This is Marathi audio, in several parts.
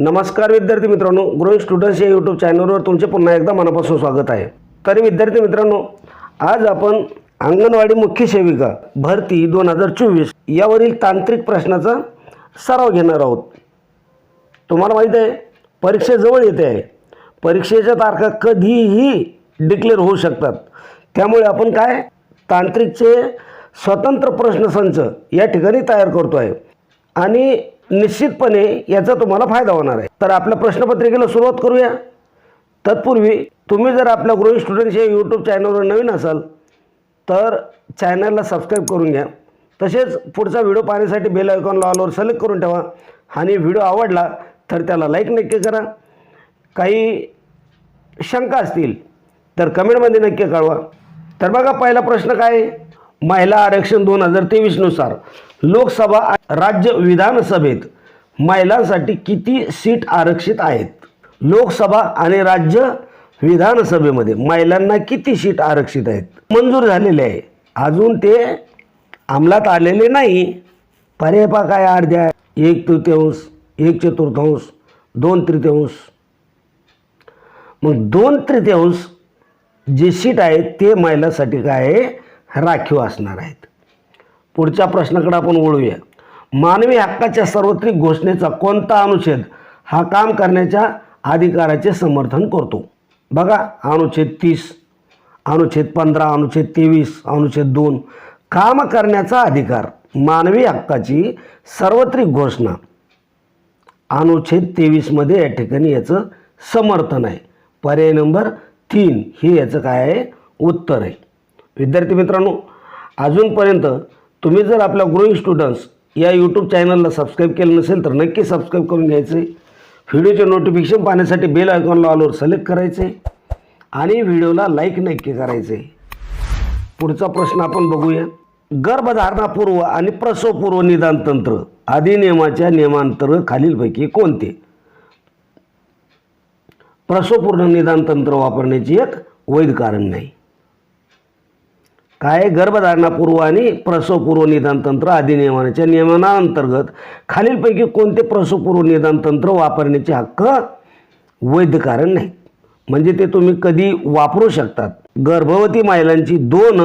नमस्कार विद्यार्थी मित्रांनो ग्रोईंग स्टुडंट्स या यूट्यूब चॅनलवर तुमचे पुन्हा एकदा मनापासून स्वागत आहे. तरी विद्यार्थी मित्रांनो आज आपण अंगणवाडी मुख्य सेविका भरती दोन हजार चोवीस यावरील तांत्रिक प्रश्नाचा सराव घेणार आहोत. तुम्हाला माहीत आहे परीक्षा जवळ येते आहे. परीक्षेच्या तारखा कधीही डिक्लेअर होऊ शकतात. त्यामुळे आपण काय तांत्रिकचे स्वतंत्र प्रश्नसंच या ठिकाणी तयार करतो आहे आणि निश्चितपणे याचा तुम्हाला फायदा होणार आहे. तर आपल्या प्रश्नपत्रिकेला सुरुवात करूया. तत्पूर्वी तुम्ही जर आपल्या ग्रोईंग स्टुडंट्स या यूट्यूब चॅनलवर नवीन असाल तर चॅनलला सबस्क्राईब करून घ्या. तसेच पुढचा व्हिडिओ पाहण्यासाठी बेल आयकॉन ऑलवर सिलेक्ट करून ठेवा. आणि व्हिडिओ आवडला तर त्याला लाईक नक्की करा. काही शंका असतील तर कमेंटमध्ये नक्की कळवा. तर बघा पहिला प्रश्न काय आहे? महिला आरक्षण दोन हजार तेवीसनुसार लोकसभा राज्य विधानसभेत महिलांसाठी किती सीट आरक्षित आहेत? लोकसभा आणि राज्य विधानसभेमध्ये महिलांना किती सीट आरक्षित आहेत? मंजूर झालेले आहे. अजून ते अंमलात आलेले नाही. पर्यायपा काय अर्ध्या एक तृतीयांश एक चतुर्थांश दोन तृतीयांश. मग दोन तृतीयांश जे सीट आहेत ते महिलांसाठी काय आहे? राखीव असणार आहेत. पुढच्या प्रश्नाकडे आपण वळूया. मानवी हक्काच्या सार्वत्रिक घोषणेचा कोणता अनुच्छेद हा काम करण्याच्या अधिकाराचे समर्थन करतो? बघा अनुच्छेद तीस अनुच्छेद पंधरा अनुच्छेद तेवीस अनुच्छेद दोन. काम करण्याचा अधिकार मानवी हक्काची सार्वत्रिक घोषणा. अनुच्छेद तेवीसमध्ये या ठिकाणी याचं समर्थन आहे. पर्याय नंबर तीन हे याचं काय आहे? उत्तर आहे. विद्यार्थी मित्रांनो अजूनपर्यंत तुम्ही जर आपल्या ग्रोईंग स्टुडंट्स या यूट्यूब चॅनलला सबस्क्राईब केलं नसेल तर नक्की सबस्क्राईब करून घ्यायचे. व्हिडिओचे नोटिफिकेशन पाहण्यासाठी बेल आयकॉनला ऑलवर सिलेक्ट करायचे आणि व्हिडिओला लाईक नक्की करायचे. पुढचा प्रश्न आपण बघूया. गर्भधारणापूर्व आणि प्रसवपूर्व निदान तंत्र अधिनियमाच्या नियमांतर खालीलपैकी कोणते? प्रसवपूर्ण निदान तंत्र वापरण्याची एक वैध कारण नाही. काय गर्भधारणापूर्व आणि प्रसवपूर्व निदान तंत्र अधिनियमाच्या नियमनाअंतर्गत खालीलपैकी कोणते प्रसवपूर्व निदान तंत्र वापरण्याचे हक्क वैध कारण नाही. म्हणजे ते तुम्ही कधी वापरू शकतात. गर्भवती महिलांची दोन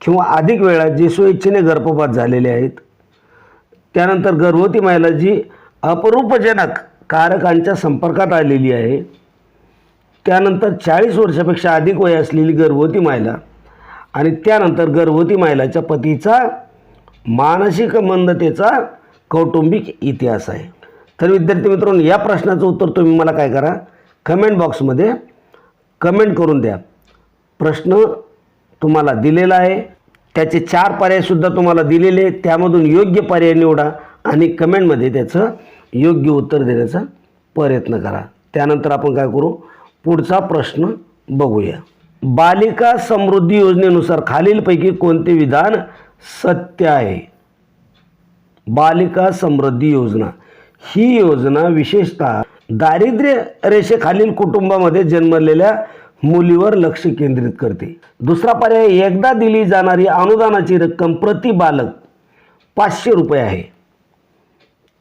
किंवा अधिक वेळा जे स्वेच्छेने गर्भपात झालेले आहेत त्यानंतर गर्भवती महिला जी अपरूपजनक कारकांच्या संपर्कात आलेली आहे त्यानंतर चाळीस वर्षापेक्षा अधिक वय असलेली गर्भवती महिला आणि त्यानंतर गर्भवती महिलाच्या पतीचा मानसिक मंदतेचा कौटुंबिक इतिहास आहे. तर विद्यार्थी मित्रांनो या प्रश्नाचं उत्तर तुम्ही मला काय करा? कमेंट बॉक्समध्ये कमेंट करून द्या. प्रश्न तुम्हाला दिलेला आहे. त्याचे चार पर्यायसुद्धा तुम्हाला दिलेले आहेत. त्यामधून योग्य पर्याय निवडा आणि कमेंटमध्ये त्याचं योग्य उत्तर देण्याचा प्रयत्न करा. त्यानंतर आपण काय करू? पुढचा प्रश्न बघूया. बालिका समृद्धी योजनेनुसार खालीलपैकी कोणते विधान सत्य आहे? बालिका समृद्धी योजना. ही योजना विशेषतः दारिद्र्य रेषेखालील कुटुंबामध्ये जन्मलेल्या मुलीवर लक्ष केंद्रित करते. दुसरा पर्याय एकदा दिली जाणारी अनुदानाची रक्कम प्रति बालक पाचशे रुपये आहे.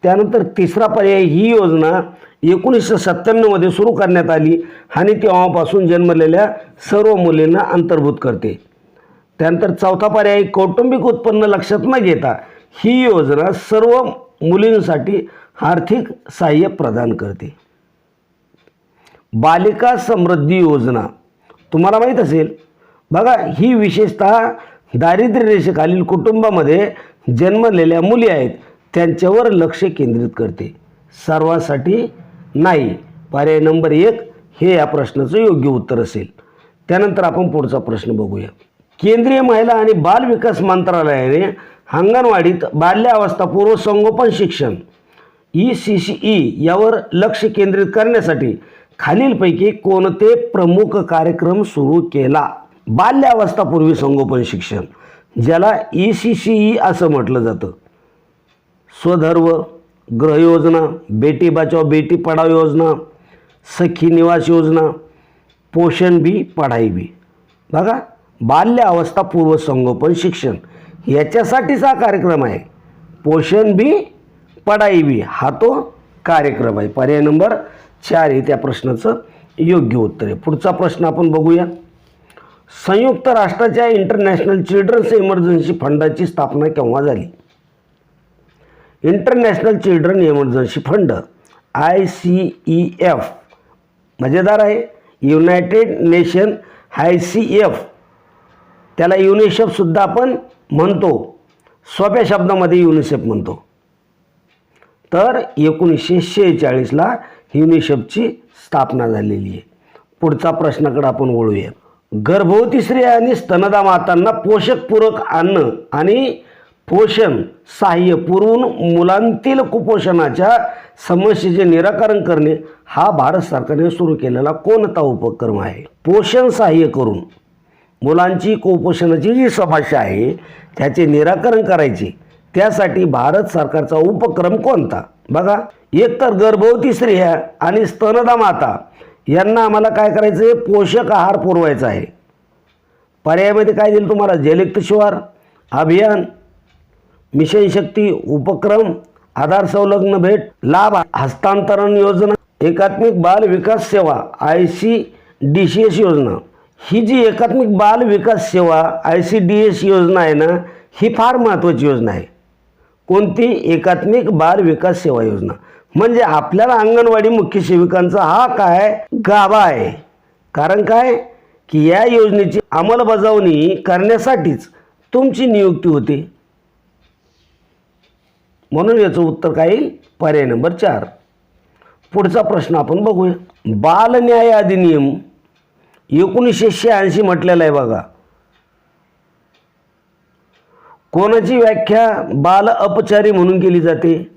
त्यानंतर तिसरा पर्याय ही योजना एकोणीसशे सत्त्याण्णवमध्ये सुरू करण्यात आली आणि तेव्हापासून जन्मलेल्या सर्व मुलींना अंतर्भूत करते. त्यानंतर चौथा पर्याय कौटुंबिक उत्पन्न लक्षात न घेता ही योजना सर्व मुलींसाठी आर्थिक सहाय्य प्रदान करते. बालिका समृद्धी योजना. तुम्हाला माहीत असेल बघा ही विशेषतः दारिद्र्य रेषेखालील कुटुंबामध्ये जन्मलेल्या मुली आहेत. त्यांच्यावर लक्ष केंद्रित करते. सर्वांसाठी नाही. पर्याय नंबर एक हे या प्रश्नाचं योग्य उत्तर असेल. त्यानंतर आपण पुढचा प्रश्न बघूया. केंद्रीय महिला आणि बाल विकास मंत्रालयाने अंगणवाडीत बाल्यावस्थापूर्व संगोपन शिक्षण ई सी सी ई यावर लक्ष केंद्रित करण्यासाठी खालीलपैकी कोणते प्रमुख कार्यक्रम सुरू केला? बाल्यावस्थापूर्वी संगोपन शिक्षण ज्याला ई सी सी ई असं म्हटलं जातं. स्वधर्व गृहयोजना बेटी बचाव बेटी पढाव योजना सखी निवास योजना पोषण बी पढाई बी. बघा बाल्य अवस्था पूर्व संगोपन शिक्षण याच्यासाठीच हा कार्यक्रम आहे. पोषण बी पढाई बी हा तो कार्यक्रम आहे. पर्याय नंबर चार हे त्या प्रश्नाचं योग्य उत्तर आहे. पुढचा प्रश्न आपण बघूया. संयुक्त राष्ट्राच्या इंटरनॅशनल चिल्ड्रन्स इमर्जन्सी फंडाची स्थापना केव्हा झाली? International children emergency fund I C E F मजेदार आहे. United nation I C F त्याला युनिसेफसुद्धा आपण म्हणतो. सोप्या शब्दामध्ये युनिसेफ म्हणतो. तर एकोणीसशे शेहेचाळीसला युनिसेफची स्थापना झालेली आहे. पुढचा प्रश्नाकडे आपण वळूया. गर्भवती स्त्रिया आणि स्तनदा मातांना पोषक पूरक अन्न आणि पोषण सहाय्य पुरवून मुलांतील कुपोषणाच्या समस्येचे निराकरण करणे हा भारत सरकारने सुरू केलेला कोणता उपक्रम आहे? पोषण सहाय्य करून मुलांची कुपोषणाची जी समस्या आहे त्याचे निराकरण करायचे त्यासाठी भारत सरकारचा उपक्रम कोणता? बघा एक तर गर्भवती स्त्रिया आणि स्तनदा माता यांना आम्हाला काय करायचं आहे पोषक आहार पुरवायचा आहे. पर्यायामध्ये काय दिलं तुम्हाला? जलयुक्त शिवार अभियान मिशन शक्ती उपक्रम आधार संलग्न भेट लाभ हस्तांतरण योजना एकात्मिक बाल विकास सेवा I C D C S योजना. ही जी एकात्मिक बाल विकास सेवा आय सी डी एस योजना आहे ना ही फार महत्त्वाची योजना आहे. कोणती? एकात्मिक बाल विकास सेवा योजना. म्हणजे आपल्याला अंगणवाडी मुख्य सेविकांचा हा काय गाभा आहे. कारण काय? की या योजनेची अंमलबजावणी करण्यासाठीच तुमची नियुक्ती होते. म्हणून याचं उत्तर काय येईल? पर्याय नंबर चार. पुढचा प्रश्न आपण बघूया. बाल न्याय अधिनियम एकोणीसशे शहाऐंशी म्हटलेला आहे बघा. कोणाची व्याख्या? बाल अपचारी म्हणून केली जाते.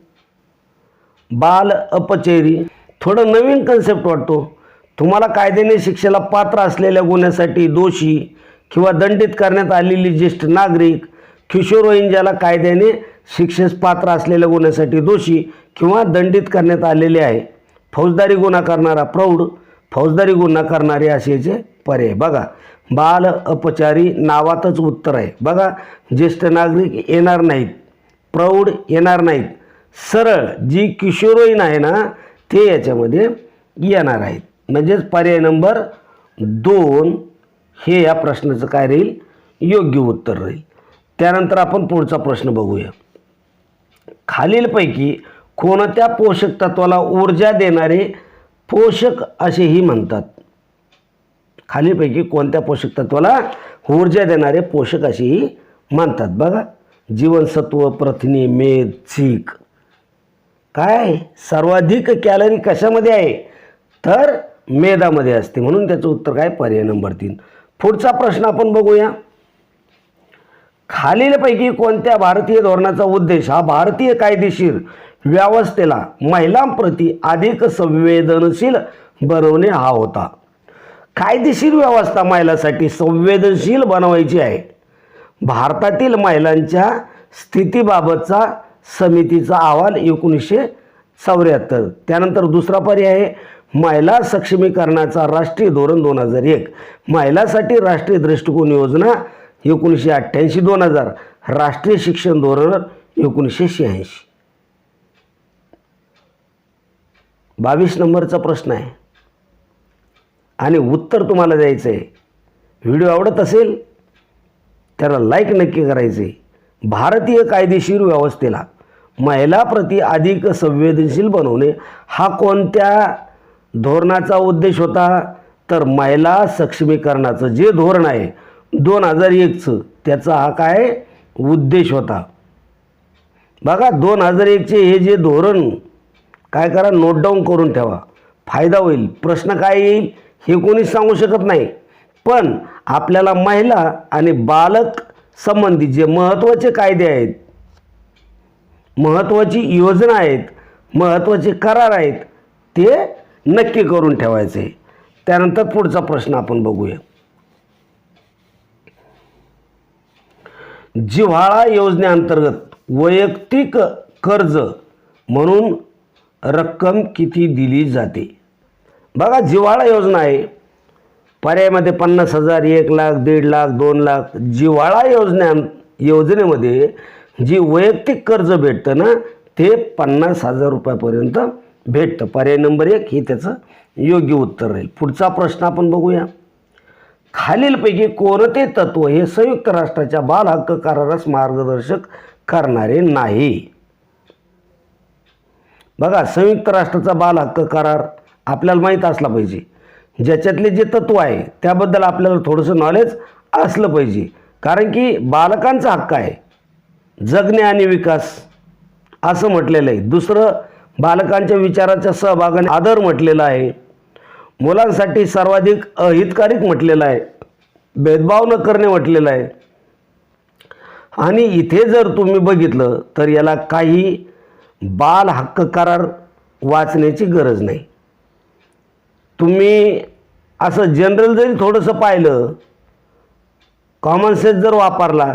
बाल अपचेरी. थोडं नवीन कन्सेप्ट वाटतो. तुम्हाला कायद्याने शिक्षेला पात्र असलेल्या गुन्ह्यासाठी दोषी किंवा दंडित करण्यात आलेली ज्येष्ठ नागरिक किशोरवयीन ज्याला कायद्याने शिक्षेस पात्र असलेल्या गुन्ह्यासाठी दोषी किंवा दंडित करण्यात आलेले आहे. फौजदारी गुन्हा करणारा प्रौढ फौजदारी गुन्हा करणारे असे याचे पर्याय. बघा बाल अपचारी नावातच उत्तर आहे. बघा ज्येष्ठ नागरिक येणार नाहीत प्रौढ येणार नाहीत सरळ जी किशोरवयीन आहे ना ते याच्यामध्ये येणार आहेत. म्हणजेच पर्याय नंबर दोन हे या प्रश्नाचं काय राहील? योग्य उत्तर राहील. त्यानंतर आपण पुढचा प्रश्न बघूया. खालीलपैकी कोणत्या पोषक तत्वाला ऊर्जा देणारे पोषक असेही म्हणतात. खालीलपैकी कोणत्या पोषक तत्वाला ऊर्जा देणारे पोषक असेही म्हणतात. बघा जीवनसत्व प्रथिने मेद झीक काय सर्वाधिक कॅलरी कशामध्ये आहे? तर मेदामध्ये असते. म्हणून त्याचं उत्तर काय? पर्याय नंबर तीन. पुढचा प्रश्न आपण बघूया. खालीलपैकी कोणत्या भारतीय धोरणाचा उद्देश हा भारतीय कायदेशीर व्यवस्थेला महिलांप्रती अधिक संवेदनशील बनवणे हा होता. कायदेशीर व्यवस्था महिलांसाठी संवेदनशील बनवायची आहे. भारतातील महिलांच्या स्थितीबाबतचा समितीचा अहवाल एकोणीसशे चौऱ्याहत्तर. त्यानंतर दुसरा पर्याय आहे महिला सक्षमीकरणाचा राष्ट्रीय धोरण दोन हजार एक. महिलासाठी राष्ट्रीय दृष्टिकोन योजना एकोणीसशे अठ्ठ्याऐंशी दोन हजार राष्ट्रीय शिक्षण धोरण एकोणीसशे शहाऐंशी. बावीस नंबरचा प्रश्न आहे. आणि उत्तर तुम्हाला द्यायचं आहे. व्हिडिओ आवडत असेल त्याला लाईक नक्की करायचे भारतीय कायदेशीर व्यवस्थेला महिलाप्रती अधिक संवेदनशील बनवणे हा कोणत्या धोरणाचा उद्देश होता? तर महिला सक्षमीकरणाचं जे धोरण आहे दोन हजार एकचं त्याचा हा काय उद्देश होता. बघा दोन हजार एकचे हे जे धोरण काय करा नोट डाऊन करून ठेवा. फायदा होईल. प्रश्न काय येईल हे कोणीच सांगू शकत नाही. पण आपल्याला महिला आणि बालक संबंधी जे महत्त्वाचे कायदे आहेत महत्त्वाची योजना आहेत महत्त्वाचे करार आहेत ते नक्की करून ठेवायचे. त्यानंतर पुढचा प्रश्न आपण बघूया. जिव्हाळा योजनेअंतर्गत वैयक्तिक कर्ज म्हणून रक्कम किती दिली जाते? बघा जिव्हाळा योजना आहे. पर्यायामध्ये पन्नास हजार एक लाख दीड लाख दोन लाख. जिव्हाळा योजना योजनेमध्ये जी वैयक्तिक कर्ज भेटतं ना ते पन्नास हजार रुपयापर्यंत भेटतं. पर्याय नंबर एक हे त्याचं योग्य उत्तर राहील. पुढचा प्रश्न आपण बघूया. खालीलपैकी कोणते तत्व हे संयुक्त राष्ट्राच्या बाल हक्क करारास मार्गदर्शक करणारे नाही. बघा संयुक्त राष्ट्राचा बाल हक्क करार आपल्याला माहीत असला पाहिजे. ज्याच्यातले जे तत्व आहे त्याबद्दल आपल्याला थोडंसं नॉलेज असलं पाहिजे. कारण की बालकांचा हक्क आहे. जगणे आणि विकास असं म्हटलेलं आहे. दुसरं बालकांच्या विचाराच्या सहभागाने आदर म्हटलेला आहे. मुलांसाठी सर्वाधिक अहितकारिक म्हटलेलं आहे. भेदभाव न करणे म्हटलेलं आहे. आणि इथे जर तुम्ही बघितलं तर याला काही बाल हक्क करार वाचण्याची गरज नाही. तुम्ही असं जनरल जरी थोडंसं पाहिलं कॉमन सेन्स जर वापरला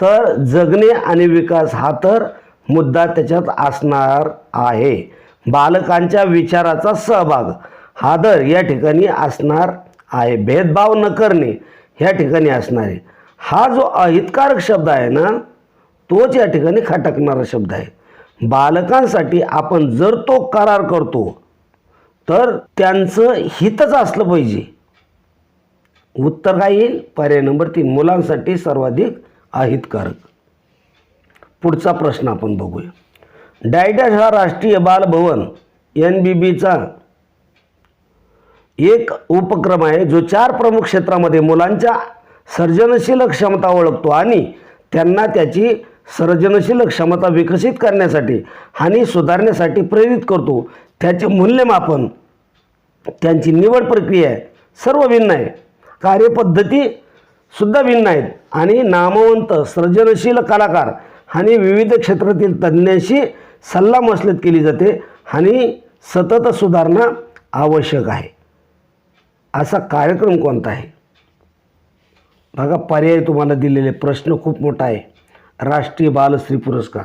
तर जगणे आणि विकास हा तर मुद्दा त्याच्यात असणार आहे. बालकांच्या विचाराचा सहभाग. हादर या ठिकाणी असणार आहे. भेदभाव न करणे ह्या ठिकाणी असणार आहे. हा जो अहितकारक शब्द आहे ना तोच या ठिकाणी खटकणारा शब्द आहे. बालकांसाठी आपण जर तो करार करतो तर त्यांचं हितच असलं पाहिजे. उत्तर काय येईल? पर्याय नंबर तीन मुलांसाठी सर्वाधिक अहितकारक. पुढचा प्रश्न आपण बघूया. डायडॅश हा राष्ट्रीय बालभवन एन बी बीचा एक उपक्रम आहे जो चार प्रमुख क्षेत्रामध्ये मुलांच्या सर्जनशील क्षमता ओळखतो आणि त्यांना त्याची सर्जनशील क्षमता विकसित करण्यासाठी आणि सुधारण्यासाठी प्रेरित करतो. त्याचे मूल्यमापन त्यांची निवड प्रक्रिया सर्व भिन्न आहे. कार्यपद्धती सुद्धा भिन्न आहेत. आणि नामवंत सर्जनशील कलाकार आणि विविध क्षेत्रातील तज्ज्ञांशी सल्लामसलत केली जाते आणि सतत सुधारणा आवश्यक आहे. असा कार्यक्रम कोणता आहे? बघा पर्याय तुम्हाला दिलेले प्रश्न खूप मोठा आहे. राष्ट्रीय बालश्री पुरस्कार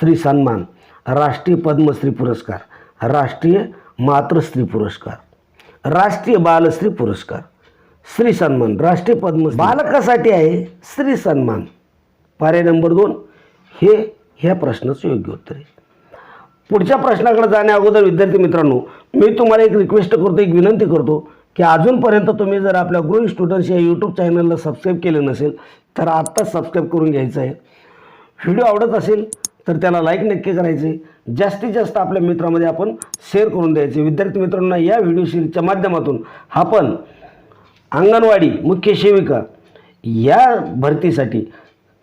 श्री सन्मान राष्ट्रीय पद्मश्री पुरस्कार राष्ट्रीय मातृश्री पुरस्कार राष्ट्रीय बालश्री पुरस्कार श्री सन्मान राष्ट्रीय पद्म बालकासाठी आहे. श्री सन्मान. पर्याय नंबर दोन हे ह्या प्रश्नाचं योग्य उत्तर आहे. पुढच्या प्रश्नाकडे जाण्या अगोदर विद्यार्थी मित्रांनो मी तुम्हाला एक रिक्वेस्ट करतो एक विनंती करतो. की अजूनपर्यंत तुम्ही जर आपल्या ग्रो स्टुडंट्स या यूट्यूब चॅनलला सबस्क्राईब केलं नसेल तर आत्ताच सबस्क्राईब करून घ्यायचं आहे. व्हिडिओ आवडत असेल तर त्याला लाईक नक्की करायचे. जास्तीत जास्त आपल्या मित्रामध्ये आपण शेअर करून द्यायचे. विद्यार्थी मित्रांना या व्हिडिओ सिरीजच्या माध्यमातून आपण अंगणवाडी मुख्य सेविका या भरतीसाठी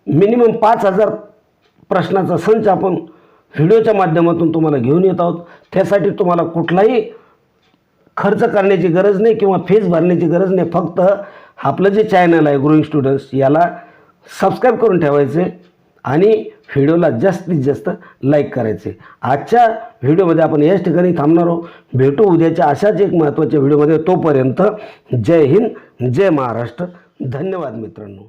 मिनिमम पाच हजार प्रश्नाचा संच आपण व्हिडिओच्या माध्यमातून तुम्हाला घेऊन येत आहोत. त्यासाठी तुम्हाला कुठलाही खर्च करण्याची गरज नाही किंवा फीज भरण्याची गरज नाही फक्त आपलं जे चॅनल आहे ग्रोईंग स्टुडंट्स याला सबस्क्राईब करून ठेवायचे आणि व्हिडिओला जास्तीत जास्त लाईक करायचे. आजच्या व्हिडिओमध्ये आपण याच ठिकाणी थांबणार आहोत. भेटू उद्याच्या अशाच एक महत्त्वाच्या व्हिडिओमध्ये तोपर्यंत जय हिंद जय महाराष्ट्र. धन्यवाद मित्रांनो.